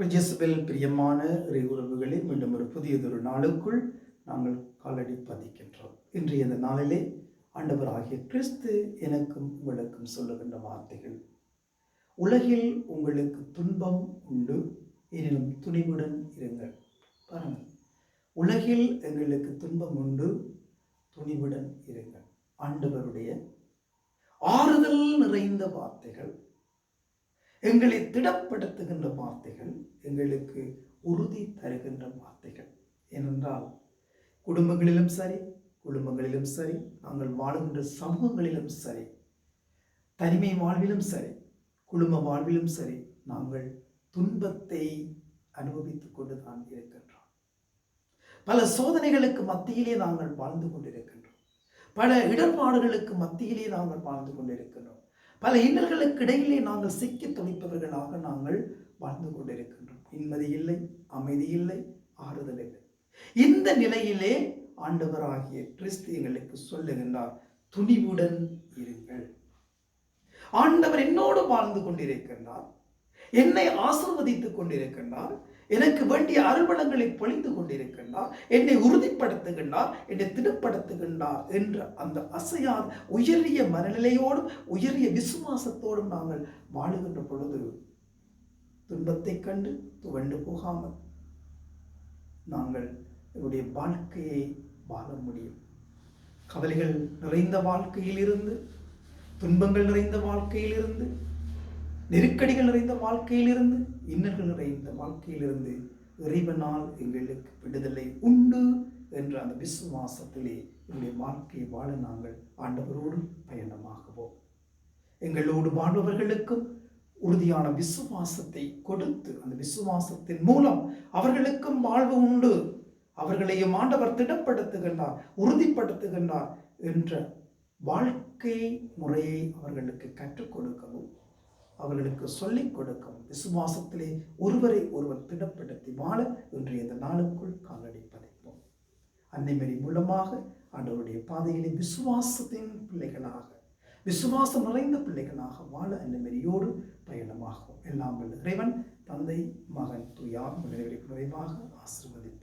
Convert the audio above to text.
ரிஜஸ்பெல் பிரியமான இறை உறவுகளே மீண்டும் ஒரு புதியதொரு நாளுக்குள் நாங்கள் காலடி பதிக்கின்றோம். இன்றைய இந்த நாளிலே ஆண்டவராகிய கிறிஸ்து எனக்கும் உங்களுக்கும் சொல்லுகின்ற வார்த்தைகள். உலகில் உங்களுக்கு துன்பம் உண்டு எனினும் துணிவுடன் இருங்கள். பாருங்கள். உலகில் எங்களுக்கு துன்பம் உண்டு துணிவுடன் இருங்கள். ஆண்டவருடைய ஆறுதல் நிறைந்த வார்த்தைகள் எங்களை திடப்படுத்துகின்ற வார்த்தைகள் எங்களுக்கு உறுதி தருகின்ற வார்த்தைகள். ஏனென்றால் குடும்பங்களிலும் சரி குடும்பங்களிலும் சரி நாங்கள் வாழுகின்ற சமூகங்களிலும் சரி தனிமை வாழ்விலும் சரி குடும்ப வாழ்விலும் சரி நாங்கள் துன்பத்தை அனுபவித்துக் கொண்டு தான் இருக்கின்றோம். பல சோதனைகளுக்கு மத்தியிலே நாங்கள் வாழ்ந்து கொண்டிருக்கின்றோம். பல இடர்பாடுகளுக்கு மத்தியிலே நாங்கள் வாழ்ந்து கொண்டிருக்கின்றோம். பல இன்னல்களுக்கு இடையிலே நாங்கள் சிக்கி துணிப்பவர்களாக நாங்கள் வாழ்ந்து கொண்டிருக்கின்றோம். நிம்மதி இல்லை அமைதி இல்லை ஆறுதல் இல்லை. இந்த நிலையிலே ஆண்டவராகிய கிறிஸ்து எங்களுக்கு சொல்லுகின்றார் துணிவுடன் இருங்கள். ஆண்டவர் என்னோடு வாழ்ந்து கொண்டிருக்கின்றார் என்னை ஆசிர்வதித்துக் கொண்டிருக்கின்றார் எனக்கு வேண்டிய அருள்வளங்களை பொழிந்து கொண்டிருக்கின்றார் என்னை உறுதிப்படுத்துகின்றார் என்னை திடப்படுத்துகின்றார் என்ற அந்த அசையார் உயரிய மனநிலையோடும் உயரிய விசுவாசத்தோடும் நாங்கள் வாழுகின்ற பொழுது துன்பத்தை கண்டு துவண்டு போகாமல் நாங்கள் என்னுடைய வாழ்க்கையை வாழ முடியும். கவலைகள் நிறைந்த வாழ்க்கையில் இருந்து துன்பங்கள் நிறைந்த வாழ்க்கையில் இருந்து நெருக்கடிகள் நிறைந்த வாழ்க்கையிலிருந்து இன்னல்கள் நிறைந்த வாழ்க்கையிலிருந்து இறைவனால் எங்களுக்கு விடுதலை உண்டு என்ற அந்த விசுவாசத்திலே என்னுடைய வாழ்க்கையை வாழ நாங்கள் ஆண்டவரோடு பயணமாகுவோம். எங்களோடு வாழ்பவர்களுக்கும் உறுதியான விசுவாசத்தை கொடுத்து அந்த விசுவாசத்தின் மூலம் அவர்களுக்கும் வாழ்வு உண்டு. அவர்களையும் ஆண்டவர் திடப்படுத்துகின்றார் உறுதிப்படுத்துகின்றார் என்ற வாழ்க்கை முறையை அவர்களுக்கு கற்றுக் கொடுக்கவும் அவர்களுக்கு சொல்லிக் கொடுக்கும். விசுவாசத்திலே ஒருவரை ஒருவர் திடப்படுத்தி வாழ இன்றைய இந்த நாளுக்குள் காலடி பதிப்போம் அன்னைமரி மூலமாக ஆண்டவருடைய பாதையிலே விசுவாசத்தின் பிள்ளைகளாக விசுவாசம் நிறைந்த பிள்ளைகளாக வாழ அன்னைமரியோடு பயணமாகும். எல்லாம் இறைவன் தந்தை மகன் துயார் நிறைவாக ஆசிர்வதிப்பார்.